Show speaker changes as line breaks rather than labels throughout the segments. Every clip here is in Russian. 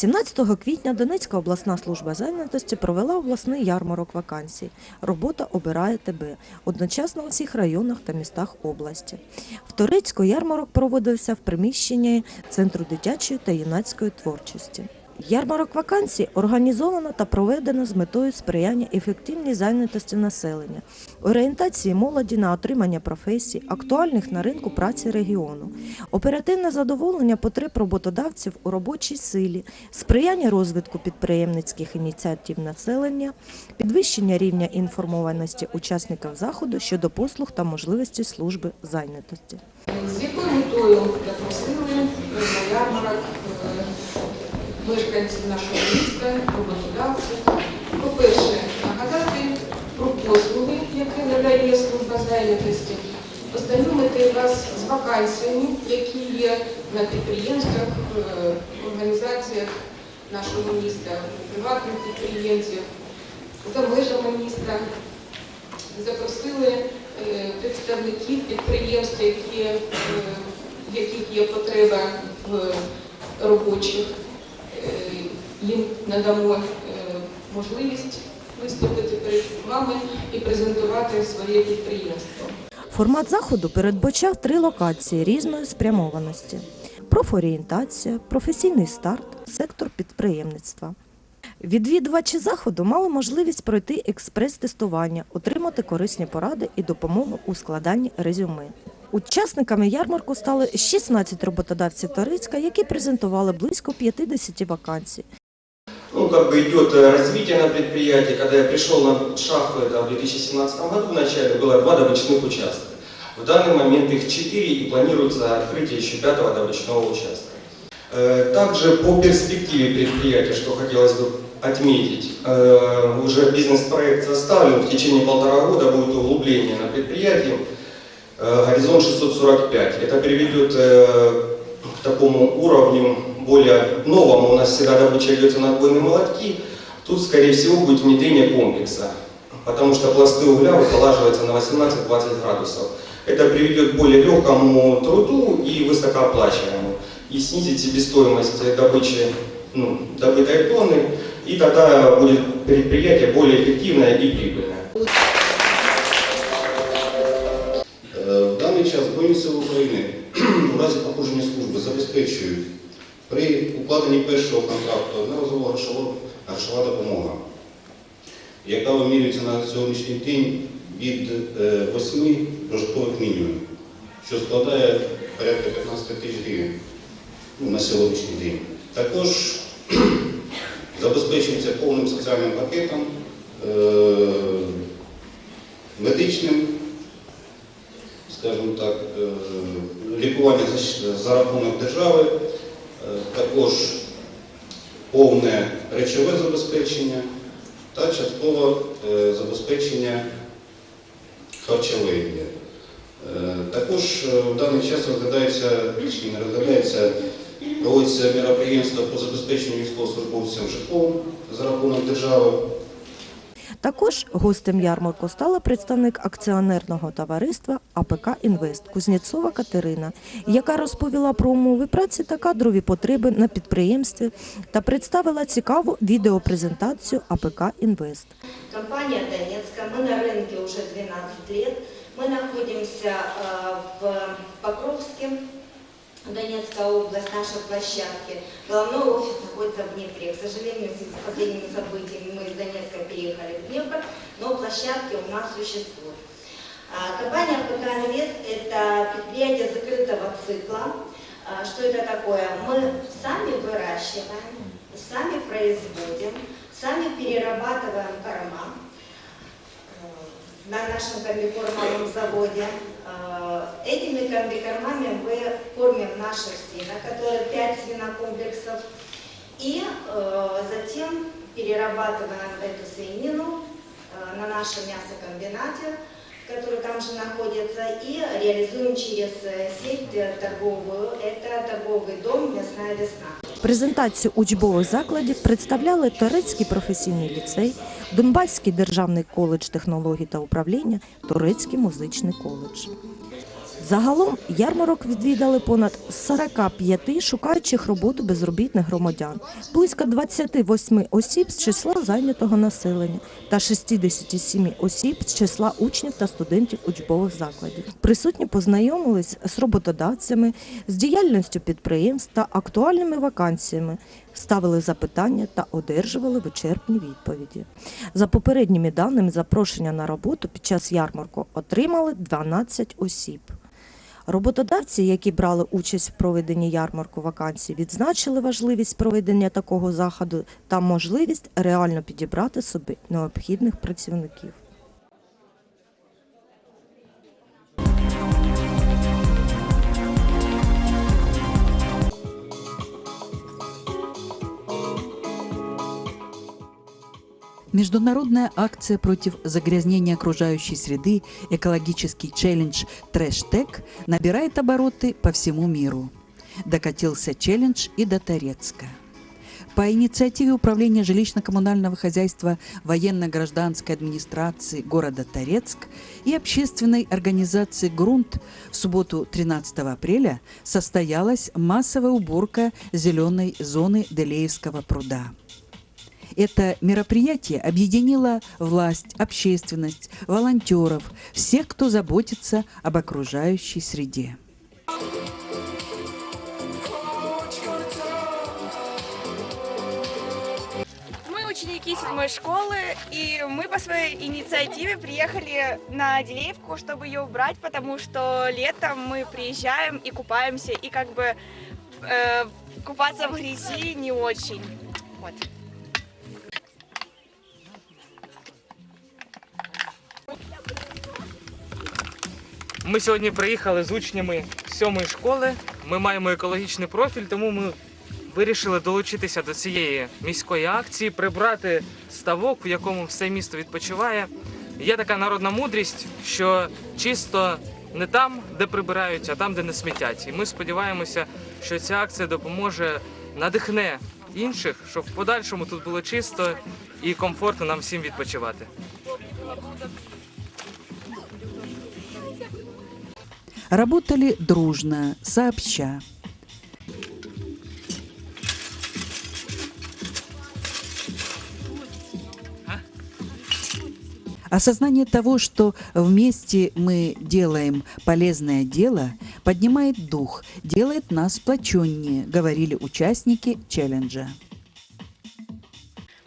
17 квітня Донецька обласна служба зайнятості провела обласний ярмарок вакансій. Робота обирає тебе одночасно у всіх районах та містах області. В Торецьку ярмарок проводився в приміщенні Центру дитячої та юнацької творчості. Ярмарок вакансій організовано та проведено з метою сприяння ефективній зайнятості населення, орієнтації молоді на отримання професій, актуальних на ринку праці регіону, оперативне задоволення потреб роботодавців у робочій силі, сприяння розвитку підприємницьких ініціатив населення, підвищення рівня інформованості учасників заходу щодо послуг та можливості служби зайнятості.
З якою метою запросили на ярмарок мешканців нашого міста, роботодавців? По-перше, нагадати про послуги, які надає служба зайнятості, ознайомити вас з вакансіями, які є на підприємствах, е, організаціях нашого міста, приватних підприємців, за межами міста. Запросили е, представників підприємств, які, е, в яких є потреба в робочих. Їм надамо е, можливість виступити перед вами і презентувати своє підприємство.
Формат заходу передбачав три локації різної спрямованості: профорієнтація, професійний старт, сектор підприємництва. Відвідувачі заходу мали можливість пройти експрес-тестування, отримати корисні поради і допомогу у складанні резюме. Учасниками ярмарку стали 16 роботодавців Торицька, які презентували близько 50 вакансій.
Ну, как бы идет э, развитие на предприятии. Когда я пришел на шахту, это в 2017 году вначале, было два добычных участка. В данный момент их четыре и планируется открытие еще пятого добычного участка. Э, Также по перспективе предприятия, что хотелось бы отметить, э, уже бизнес-проект составлен, в течение полтора года будет углубление на предприятии, горизонт 645. Это приведет к такому уровню более новому. У нас всегда добыча идется на отбойные молотки. Тут, скорее всего, будет внедрение комплекса, потому что пласты угля выколаживаются на 18-20 градусов. Это приведет к более легкому труду и высокооплачиваемому, и снизит себестоимость добычи ну, добытой тонны, и тогда будет предприятие более эффективное и прибыльное.
Е, В даний час Збройні Сили України у разі проходження служби забезпечують при укладенні першого контракту одноразова грошова, грошова допомога, яка вимірюється на сьогоднішній день від е, 8 прожиткових мінімумів, що складає порядка 15 тисяч гривень ну, на сьогоднішній день. Також забезпечується повним соціальним пакетом, е, медичним скажімо так, е, лікування за, за рахунок держави, е, також повне речове забезпечення та частково е, забезпечення харчове. Е, Також е, в даний час розглядається, не розглядається, проводиться мероприємство по забезпеченню військовослужбовцям житлом за рахунок держави.
Також гостем ярмарку стала представник акціонерного товариства АПК Інвест Кузнєцова Катерина, яка розповіла про умови праці та кадрові потреби на підприємстві та представила цікаву відеопрезентацію АПК Інвест.
Компания Донецкая, мы на рынке уже 12 лет. Мы находимся э, в Покровске, Донецкая область, наши площадки. Головной офис находится в Днепре. К сожалению, в связи с последними событиями мы из Донецка переехали в Днепр, но площадки у нас существуют. А, Компания ПК «Инвест» – это предприятие закрытого цикла. А, Что это такое? Мы сами выращиваем, сами производим, сами перерабатываем корма э, на нашем комбикормовом заводе. Э, Этими комбикормами мы кормим наших свинок, которые 5 свинокомплексов, и э, затем перерабатываем эту свинину э, на нашем мясокомбинате, который там же находится, и реализуем через э, сеть э, торговую. Это торговый дом «Мясная весна».
Презентацію учбових закладів представляли Торецький професійний ліцей, Донбаський державний коледж технологій та управління, Торецький музичний коледж. Загалом ярмарок відвідали понад 45 шукаючих роботу безробітних громадян, близько 28 осіб з числа зайнятого населення та 67 осіб з числа учнів та студентів учбових закладів. Присутні познайомились з роботодавцями, з діяльністю підприємств та актуальними вакансіями, ставили запитання та одержували вичерпні відповіді. За попередніми даними, запрошення на роботу під час ярмарку отримали 12 осіб. Роботодавці, які брали участь в проведенні ярмарку вакансій, відзначили важливість проведення такого заходу та можливість реально підібрати собі необхідних працівників.
Международная акция против загрязнения окружающей среды «Экологический челлендж Трэш-Тек» набирает обороты по всему миру. Докатился челлендж и до Торецка. По инициативе Управления жилищно-коммунального хозяйства военно-гражданской администрации города Торецк и общественной организации «Грунт» в субботу 13 апреля состоялась массовая уборка зеленой зоны Делеевского пруда. Это мероприятие объединило власть, общественность, волонтеров, всех, кто заботится об окружающей среде.
Ученики седьмой школы, и мы по своей инициативе приехали на Делеевку, чтобы ее убрать, потому что летом мы приезжаем и купаемся, и как бы э, купаться в грязи не очень. Вот.
Ми сьогодні приїхали з учнями сьомої школи. Ми маємо екологічний профіль, тому ми вирішили долучитися до цієї міської акції, прибрати ставок, в якому все місто відпочиває. Є така народна мудрість, що чисто не там, де прибирають, а там, де не смітять. І ми сподіваємося, що ця акція допоможе, надихне інших, щоб в подальшому тут було чисто і комфортно нам всім відпочивати.
Работали дружно, сообща. Осознание того, что вместе мы делаем полезное дело, поднимает дух, делает нас сплоченнее, говорили участники челленджа.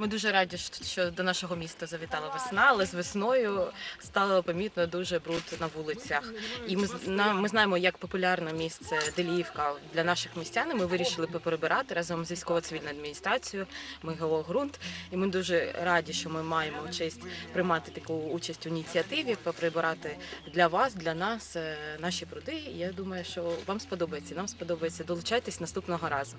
Ми дуже раді, що- до нашого міста завітала весна, але з весною стало помітно дуже бруд на вулицях. І ми ми знаємо, як популярне місце Деліївка для наших містян. Ми вирішили поперебирати разом з військово-цивільною адміністрацією МГО ґрунт. І ми дуже раді, що ми маємо честь приймати таку участь у ініціативі, поприбирати для вас, для нас е, наші пруди. Я думаю, що вам сподобається. Нам сподобається. Долучайтесь наступного разу.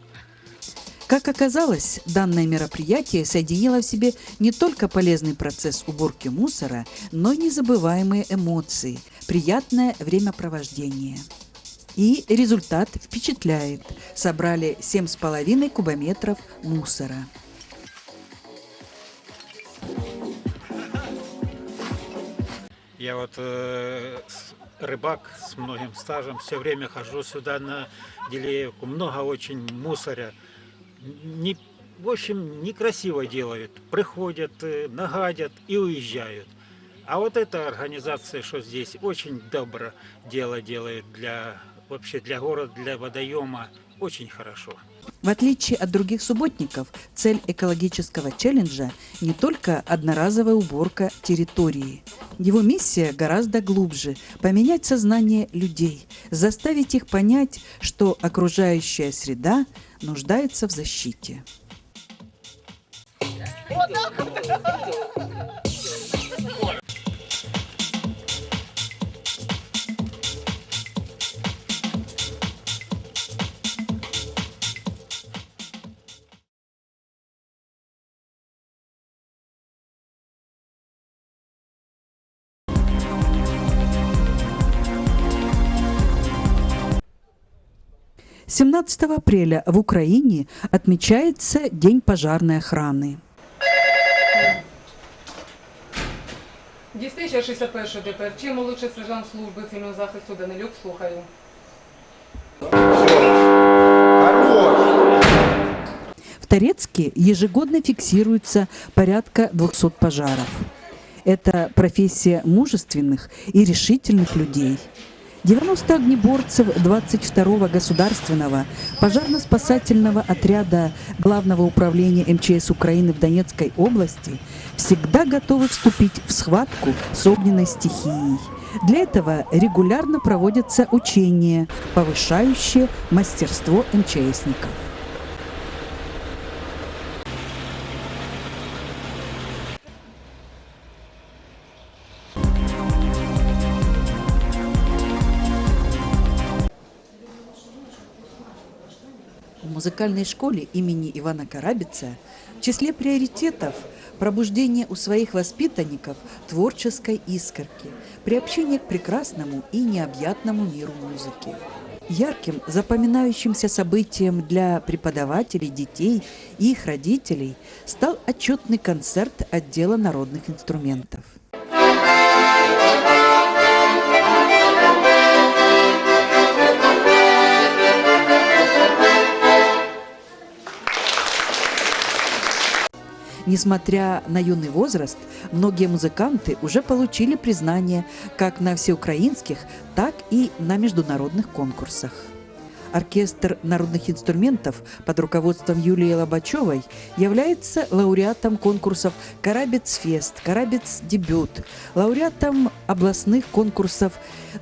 Как оказалось, данное мероприятие соединило в себе не только полезный процесс уборки мусора, но и незабываемые эмоции, приятное времяпровождение. И результат впечатляет. Собрали 7,5 кубометров мусора.
Я вот э, рыбак с многим стажем, все время хожу сюда на Делеевку. Много очень мусоря. Не, в общем, некрасиво делают. Приходят, э, нагадят и уезжают. А вот эта организация, что здесь, очень добро дело делает для вообще для города, для водоема. Очень хорошо.
В отличие от других субботников, цель экологического челленджа не только одноразовая уборка территории. Его миссия гораздо глубже – поменять сознание людей, заставить их понять, что окружающая среда нуждается в защите. – 17 апреля в Украине отмечается День пожарной охраны.
Диспетчер 61 ДПР. Чим молодший сержант служби цивільного захисту Данилюк, слухаю.
В Торецке ежегодно фиксируется порядка 200 пожаров. Это профессия мужественных и решительных людей. 90 огнеборцев 22-го государственного пожарно-спасательного отряда Главного управления МЧС Украины в Донецкой области всегда готовы вступить в схватку с огненной стихией. Для этого регулярно проводятся учения, повышающие мастерство МЧСников. Музыкальной школе имени Ивана Карабица в числе приоритетов пробуждение у своих воспитанников творческой искорки, приобщение к прекрасному и необъятному миру музыки. Ярким, запоминающимся событием для преподавателей, детей и их родителей стал отчетный концерт отдела народных инструментов. Несмотря на юный возраст, многие музыканты уже получили признание как на всеукраинских, так и на международных конкурсах. Оркестр народных инструментов под руководством Юлии Лобачевой является лауреатом конкурсов «Карабец Фест», «Карабец Дебют», лауреатом областных конкурсов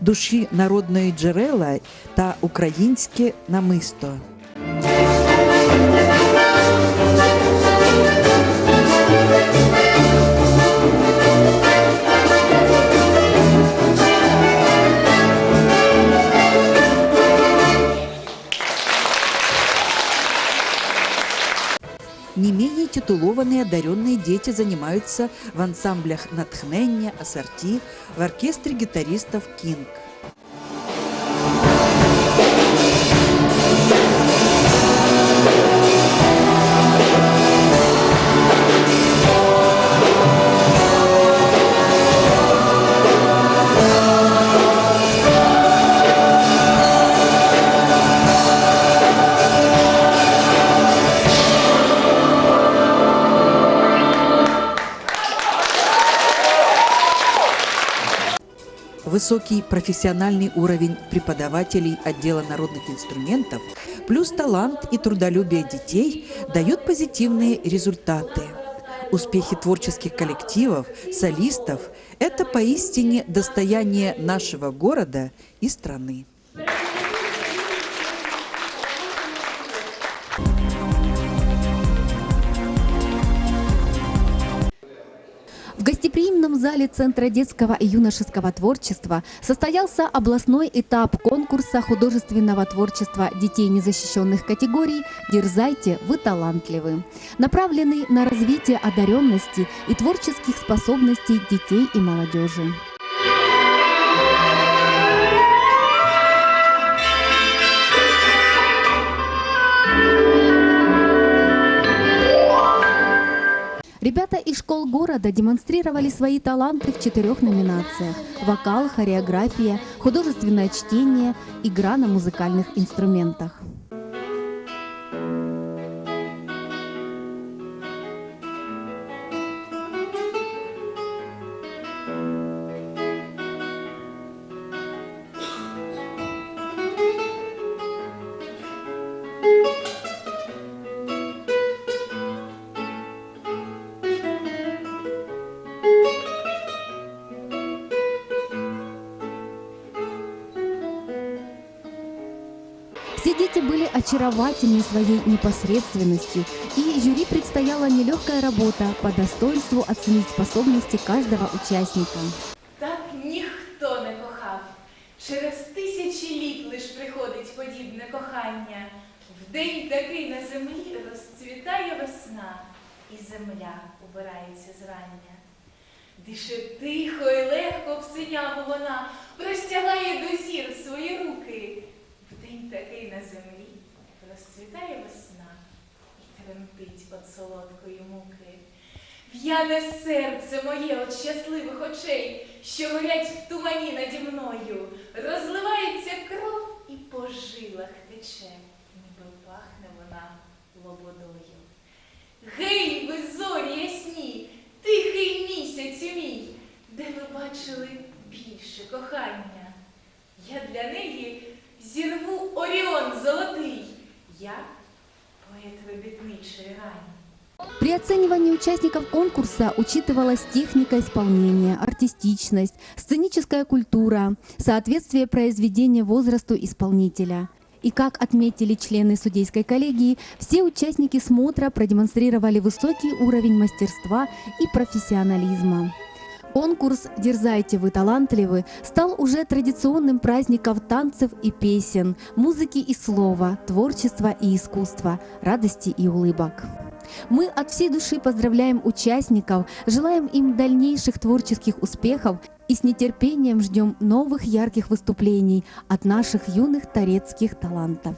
«Душі народної джерела» та «Українське намисто». Не менее титулованные одаренные дети занимаются в ансамблях «Натхнення», «Ассорти», в оркестре гитаристов «Кинг». Высокий профессиональный уровень преподавателей отдела народных инструментов плюс талант и трудолюбие детей дают позитивные результаты. Успехи творческих коллективов, солистов – это поистине достояние нашего города и страны.
Зале Центра детского и юношеского творчества состоялся областной этап конкурса художественного творчества детей незащищенных категорий «Дерзайте, вы талантливы», направленный на развитие одаренности и творческих способностей детей и молодежи. Ребята из школ города демонстрировали свои таланты в четырех номинациях – вокал, хореография, художественное чтение, игра на музыкальных инструментах. Дети были очаровательны своей непосредственностью, и жюри предстояла нелегкая работа по достоинству оценить способности каждого участника.
Так ніхто не кохав. Через тисячі літ лиш приходить подібне кохання. В день такий на землі розцвітає весна, і земля убирається зрання. Дише тихо і легко в синяву вона простягає до зір свої руки. В день такий на землі розцвітає весна і тремтить від солодкої муки. П'яне серце моє от щасливих очей, що горять в тумані наді мною, розливається кров і по жилах тече, ніби пахне вона лободою. Гей, ви зорі ясні, тихий місяцю мій, де ви бачили більше кохання. Я для неї зірву Оріон золотий, я поет робітничої рані.
При оценивании участников конкурса учитывалась техника исполнения, артистичность, сценическая культура, соответствие произведения возрасту исполнителя. И как отметили члены судейской коллегии, все участники смотра продемонстрировали высокий уровень мастерства и профессионализма. Конкурс «Дерзайте, вы талантливы» стал уже традиционным праздником танцев и песен, музыки и слова, творчества и искусства, радости и улыбок. Мы от всей души поздравляем участников, желаем им дальнейших творческих успехов и с нетерпением ждем новых ярких выступлений от наших юных торецких талантов.